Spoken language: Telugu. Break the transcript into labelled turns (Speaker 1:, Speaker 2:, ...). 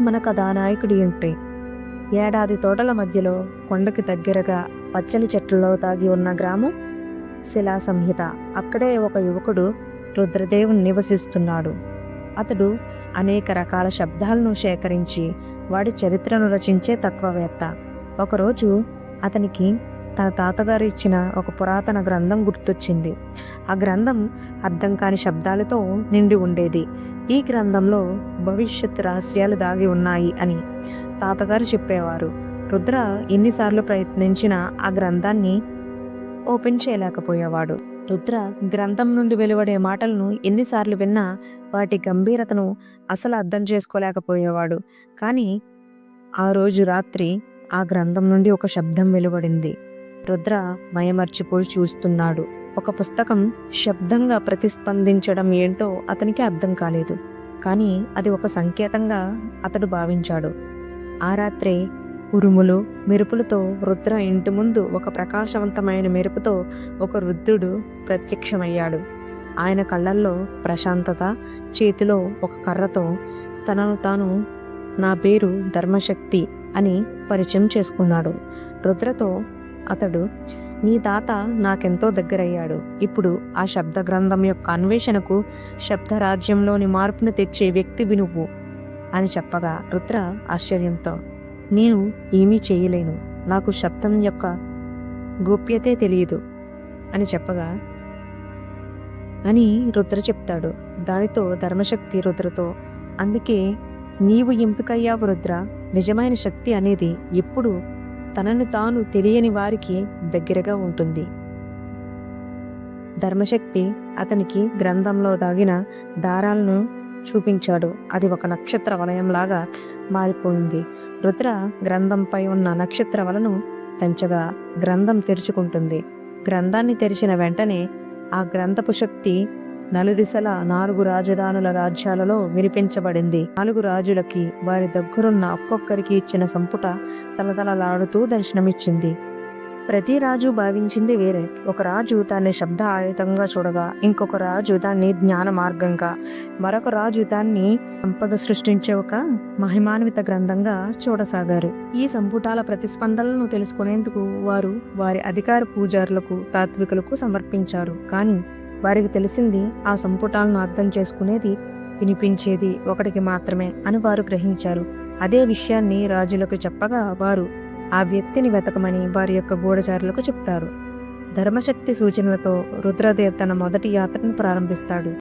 Speaker 1: మన కథానాయకుడి ఎంట్రీ ఏడాది తోటల మధ్యలో కొండకి దగ్గరగా పచ్చని చెట్లలో తాగి ఉన్న గ్రామం శిలా సంహిత. అక్కడే ఒక యువకుడు రుద్రదేవుని నివసిస్తున్నాడు. అతడు అనేక రకాల శబ్దాలను సేకరించి వాడి చరిత్రను రచించే తత్వవేత్త. ఒకరోజు అతనికి తన తాతగారు ఇచ్చిన ఒక పురాతన గ్రంథం గుర్తొచ్చింది. ఆ గ్రంథం అర్థం కాని శబ్దాలతో నిండి ఉండేది. ఈ గ్రంథంలో భవిష్యత్తు రహస్యాలు దాగి ఉన్నాయి అని తాతగారు చెప్పేవారు. రుద్ర ఎన్నిసార్లు ప్రయత్నించినా ఆ గ్రంథాన్ని ఓపెన్ చేయలేకపోయేవాడు. రుద్ర గ్రంథం నుండి వెలువడే మాటలను ఎన్నిసార్లు విన్నా వాటి గంభీరతను అసలు అర్థం చేసుకోలేకపోయేవాడు. కానీ ఆ రోజు రాత్రి ఆ గ్రంథం నుండి ఒక శబ్దం వెలువడింది. రుద్ర మయమర్చిపోయి చూస్తున్నాడు. ఒక పుస్తకం శబ్దంగా ప్రతిస్పందించడం ఏంటో అతనికి అర్థం కాలేదు. కానీ అది ఒక సంకేతంగా అతడు భావించాడు. ఆ రాత్రే ఉరుములు మెరుపులతో రుద్ర ఇంటి ముందు ఒక ప్రకాశవంతమైన మెరుపుతో ఒక వృద్ధుడు ప్రత్యక్షమయ్యాడు. ఆయన కళ్ళల్లో ప్రశాంతత చేతిలో ఒక కర్రతో తనను తాను నా పేరు ధర్మశక్తి అని పరిచయం చేసుకున్నాడు. రుద్రతో అతడు నీ తాత నాకెంతో దగ్గరయ్యాడు. ఇప్పుడు ఆ శబ్ద గ్రంథం యొక్క అన్వేషణకు శబ్దరాజ్యంలోని మార్పును తెచ్చే వ్యక్తివి నువ్వు అని చెప్పగా రుద్ర ఆశ్చర్యంతో నేను ఏమీ చేయలేను. నాకు శబ్దం యొక్క గోప్యతే తెలియదు అని చెప్పగా అని రుద్ర చెప్తాడు. దానితో ధర్మశక్తి రుద్రతో అందుకే నీవు ఎంపికయ్యావు రుద్ర. నిజమైన శక్తి అనేది ఎప్పుడు తనను తాను తెలియని వారికి దగ్గరగా ఉంటుంది. ధర్మశక్తి అతనికి గ్రంథంలో దాగిన దారాలను చూపించాడు. అది ఒక నక్షత్ర వలయంలాగా మారిపోయింది. రుద్ర గ్రంథంపై ఉన్న నక్షత్ర వలను తెంచగా గ్రంథం తెరుచుకుంటుంది. గ్రంథాన్ని తెరిచిన వెంటనే ఆ గ్రంథపు శక్తి నలుదిశల నాలుగు రాజధానుల రాజ్యాలలో వినిపించబడింది నాలుగు రాజులకి వారి దగ్గరున్న ఒక్కొక్కరికి ఇచ్చిన సంపుట తలతలలాడుతూ దర్శనమిచ్చింది. ప్రతి రాజు భావించింది వేరే. ఒక రాజు దాన్ని శబ్ద ఆయుధంగా చూడగా ఇంకొక రాజు దాన్ని జ్ఞాన మార్గంగా మరొక రాజు దాన్ని సంపద సృష్టించే ఒక మహిమాన్విత గ్రంథంగా చూడసాగారు. ఈ సంపుటాల ప్రతిస్పందనలను తెలుసుకునేందుకు వారు వారి అధికార పూజారులకు తాత్వికులకు సమర్పించారు. కానీ వారికి తెలిసింది ఆ సంపుటాలను అర్థం చేసుకునేది వినిపించేది ఒకటికి మాత్రమే అని వారు గ్రహించారు. అదే విషయాన్ని రాజులకు చెప్పగా వారు ఆ వ్యక్తిని వెతకమని వారి యొక్క గూఢచారులకు చెప్తారు. ధర్మశక్తి సూచనలతో రుద్రదేవ్ తన మొదటి యాత్రను ప్రారంభిస్తాడు.